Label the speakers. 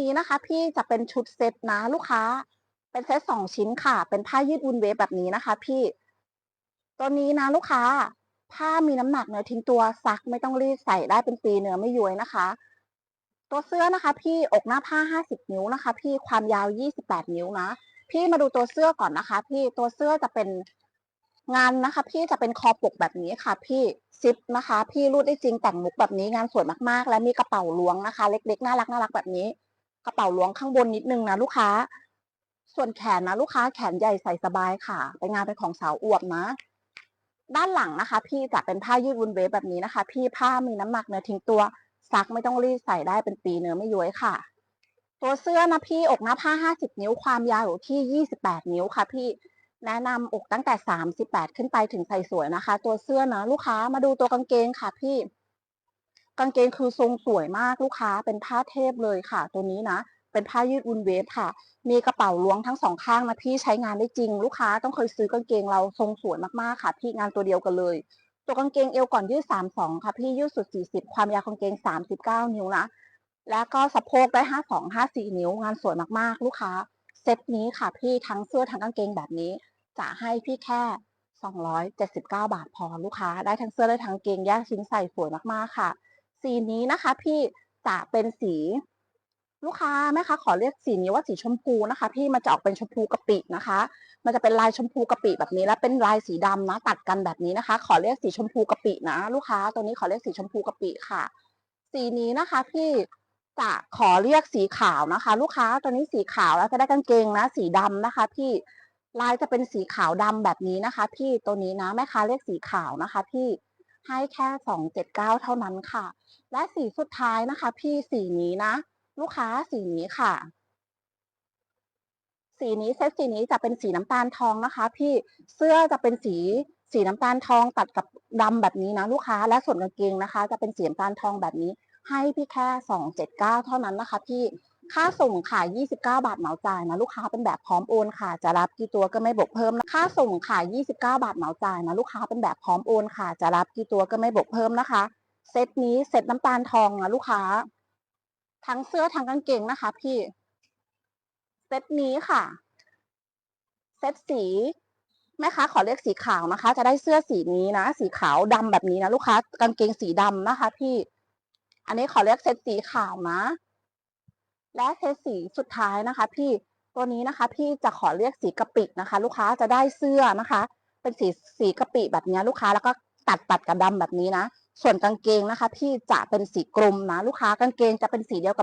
Speaker 1: นี้นะคะพี่จะเป็นชุดเซตนะลูกค้า เป็นเซตสองชิ้นค่ะ เป็นผ้ายืดวุนเวฟแบบนี้นะคะ พี่ ตัวนี้นะลูกค้า ผ้ามีน้ำหนักเนื้อทิ้งตัวซักไม่ต้องรีดใส่ได้เป็นปีเนื้อไม่ย้วยนะคะ ตัวเสื้อนะคะ พี่อกหน้าผ้า50นิ้วนะคะ พี่ความยาว28นิ้วนะพี่มาดูตัวเสื้อก่อนนะคะ พี่ตัวเสื้อจะเป็นงานนะคะ พี่จะเป็นคอปกแบบนี้ค่ะ พี่ซิปนะคะ พี่รูดได้จริงแต่งมุกแบบนี้งานสวยมากๆ และมีกระเป๋าล้วงนะคะ เล็กๆน่ารักน่ารักแบบนี้ กระเป๋าล้วงข้างบนนิดนึงนะลูกค้า ส่วนแขนนะลูกค้าแขนใหญ่ใส่สบายค่ะเป็นงานเป็นของสาวอวบนะ ด้านหลังนะคะ พี่จะเป็นผ้ายืดวุนเวฟแบบนี้นะคะ พี่ผ้ามีน้ำหนักเนื้อทิ้งตัว ซักไม่ต้องรีดใส่ได้เป็นปีเนื้อไม่ย้วยค่ะ ตัวเสื้อนะพี่อกหน้าผ้า50นิ้วความยาวอยู่ที่28นิ้วค่ะ พี่แนะนำอกตั้งแต่38ขึ้นไปถึงใส่สวยนะคะ ตัวเสื้อนะลูกค้ามาดูตัวกางเกงค่ะพี่ กางเกงคือทรงสวยมากลูกค้าเป็นผ้าเทพเลยค่ะ ตัวนี้นะ เป็นผ้ายืดวุนเวฟค่ะ มีกระเป๋าล้วงทั้งสองข้างนะพี่ใช้งานได้จริง ลูกค้าต้องเคยซื้อกางเกงเราทรงสวยมากๆค่ะ พี่งานตัวเดียวกันเลย ตัวกางเกงเอวก่อนยืด32ค่ะ พี่ยืดสุด40ความยาวกางเกง39นิ้วนะแล้วก็สะโพกได้52 54นิ้ว งานสวยมากๆ ลูกค้า เซตนี้ค่ะ พี่ทั้งเสื้อทั้งกางเกงแบบนี้ จะให้พี่แค่ 279 บาทพอลูกค้า ได้ทั้งเสื้อได้ทั้งกางเกงแยกชิ้นใส่สวยมากๆค่ะ สีนี้นะคะ พี่จะเป็นสีลูกค้าแม่คะขอเรียกสีนี้ว่าสีชมพูนะคะ พี่มันจะออกเป็นชมพูกะปินะคะ มันจะเป็นลายชมพูกะปิแบบนี้ แล้วเป็นลายสีดำนะตัดกันแบบนี้นะคะ ขอเรียกสีชมพูกะปินะ ลูกค้าตัวนี้ขอเรียกสีชมพูกะปิค่ะ สีนี้นะคะ พี่จะขอเรียกสีขาวนะคะ ลูกค้าตัวนี้สีขาวแล้วจะได้กางเกงนะ สีดำนะคะ พี่ลายจะเป็นสีขาวดำแบบนี้นะคะ พี่ตัวนี้นะแม่ค้าเรียกสีขาวนะคะ พี่ ให้แค่สองเท่านั้นค่ะ และสีสุดท้ายนะคะ พี่สีนี้นะ ลูกค้าสีนี้ค่ะ สีนี้เซตสีนี้จะเป็นสีน้ำตาลทองนะคะ พี่เสื้อจะเป็นสีสีน้ำตาลทองตัดกับดำแบบนี้นะลูกค้าและส่วนกางเกงนะคะ จะเป็นสีน้ำตาลทองแบบนี้ ให้พี่แค่สองเจ็ดเก้าเท่านั้นนะคะ พี่ ค่าส่งค่ะยี่สิบเก้าบาทเหมาจ่ายนะลูกค้าเป็นแบบพร้อมโอนค่ะ จะรับกี่ตัวก็ไม่บวกเพิ่มนะค่าส่งค่ะยี่สิบเก้าบาทเหมาจ่ายนะลูกค้าเป็นแบบพร้อมโอนค่ะ จะรับกี่ตัวก็ไม่บวกเพิ่มนะคะ เซตนี้เซตน้ำตาลทองนะลูกค้า ทั้งเสื้อทั้งกางเกงนะคะ พี่ เซตนี้ค่ะ เซตสีแม่ค้าขอเรียกสีขาวนะคะ จะได้เสื้อสีนี้นะ สีขาวดำแบบนี้นะลูกค้ากางเกงสีดำนะคะ พี่ อันนี้ขอเรียกเซตสีขาวนะ และเซตสีสุดท้ายนะคะ พี่ตัวนี้นะคะ พี่จะขอเรียกสีกะปินะคะ ลูกค้าจะได้เสื้อนะคะ เป็นสีสีกะปิแบบนี้ลูกค้าแล้วก็ตัดตัดกับดำแบบนี้นะ ส่วนกางเกงนะคะ พี่จะเป็นสีกลมนะ ลูกค้ากางเกงจะเป็นสีเดียวกับ